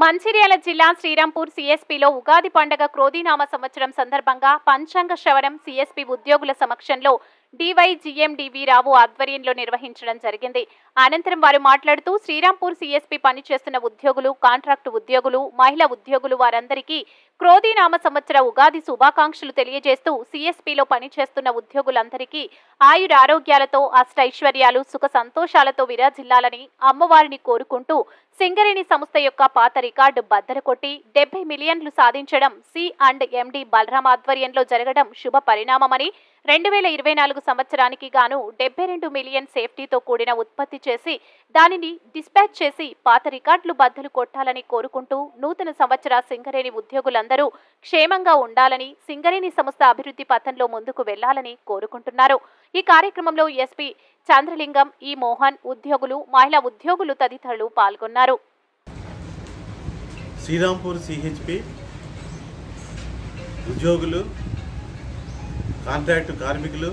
మంచిర్యాల జిల్లా శ్రీరాంపూర్ సిఎస్పిలో ఉగాది పండగ క్రోధీనామ సంవత్సరం సందర్భంగా పంచాంగ శ్రవణం సిఎస్పి ఉద్యోగుల సమక్షంలో డివైజీఎండివి రావు ఆధ్వర్యంలో నిర్వహించడం జరిగింది. అనంతరం వారు మాట్లాడుతూ శ్రీరాంపూర్ సిఎస్పి పనిచేస్తున్న ఉద్యోగులు కాంట్రాక్టు ఉద్యోగులు మహిళా ఉద్యోగులు వారందరికీ క్రోధీనామ సంవత్సర ఉగాది శుభాకాంక్షలు తెలియజేస్తూ సిఎస్పిలో పనిచేస్తున్న ఉద్యోగులందరికీ ఆయుర ఆరోగ్యాలతో అష్టైశ్వర్యాలు సుఖ సంతోషాలతో విరాజిల్లాలని అమ్మవారిని కోరుకుంటూ సింగరేణి సంస్థ యొక్క పాత రికార్డు బద్దలు కొట్టి డెబ్బై మిలియన్లు సాధించడం సి అండ్ ఎండి బలరాం ఆధ్వర్యంలో జరగడం శుభ పరిణామమని రెండు వేల ఇరవై నాలుగు సంవత్సరానికి గాను డెబ్బై రెండు మిలియన్ సేఫ్టీతో కూడిన ఉత్పత్తి చేసి దానిని డిస్పాచ్ చేసి పాత రికార్డులు బద్దలు కొట్టాలని కోరుకుంటూ నూతన సంవత్సర సింగరేణి ఉద్యోగులందరూ క్షేమంగా ఉండాలని సింగరేణి సంస్థ అభివృద్ధి పథంలో ముందుకు వెళ్ళాలని కోరుకుంటున్నారు. ఈ కార్యక్రమంలో ఎస్పీ చంద్రలింగం ఈ మోహన్ ఉద్యోగులు మహిళా ఉద్యోగులు తదితరులు పాల్గొన్నారు. శ్రీరాంపూర్ సిహెచ్పి ఉద్యోగులు కాంట్రాక్టు కార్మికులు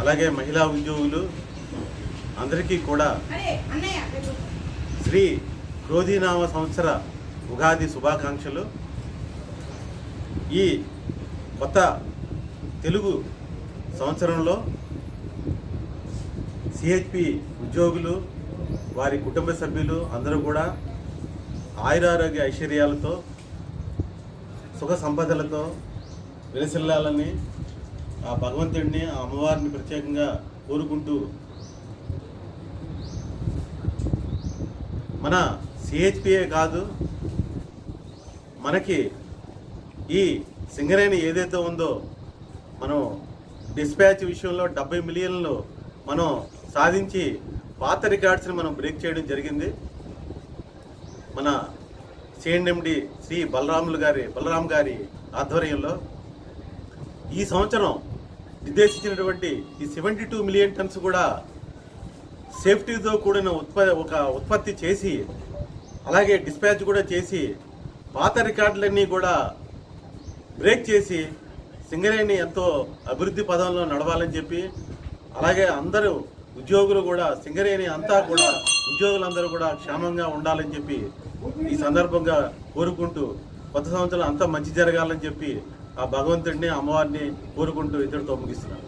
అలాగే మహిళా ఉద్యోగులు అందరికీ కూడా శ్రీ క్రోధీనామ సంవత్సర ఉగాది శుభాకాంక్షలు. ఈ కొత్త తెలుగు సంవత్సరంలో సిహెచ్పి ఉద్యోగులు వారి కుటుంబ సభ్యులు అందరూ కూడా ఆయురారోగ్య ఐశ్వర్యాలతో సుఖ సంపదలతో విలసిల్లాలని ఆ భగవంతుడిని ఆ అమ్మవారిని ప్రత్యేకంగా కోరుకుంటూ మన సిహెచ్పిఏ కాదు మనకి ఈ సింగరేణి ఏదైతే ఉందో మనం డిస్పాచ్ విషయంలో డెబ్బై మిలియన్లు మనం సాధించి పాత రికార్డ్స్ని మనం బ్రేక్ చేయడం జరిగింది. మన సిఎన్ఎండి శ్రీ బలరాములు గారి బలరాం గారి ఆధ్వర్యంలో ఈ సంవత్సరం నిర్దేశించినటువంటి ఈ సెవెంటీ టూ మిలియన్ టన్స్ కూడా సేఫ్టీతో కూడిన ఉత్ప ఒక ఉత్పత్తి చేసి అలాగే డిస్పాచ్ కూడా చేసి పాత రికార్డులన్నీ కూడా బ్రేక్ చేసి సింగరేణి ఎంతో అభివృద్ధి పదంలో నడవాలని చెప్పి అలాగే అందరూ ఉద్యోగులు కూడా సింగరేణి అంతా కూడా ఉద్యోగులందరూ కూడా క్షేమంగా ఉండాలని చెప్పి ఈ సందర్భంగా కోరుకుంటూ కొత్త సంవత్సరం అంతా మంచి జరగాలని చెప్పి ఆ భగవంతుడిని అమ్మవారిని కోరుకుంటూ ఇద్దరితో ముగిస్తున్నాను.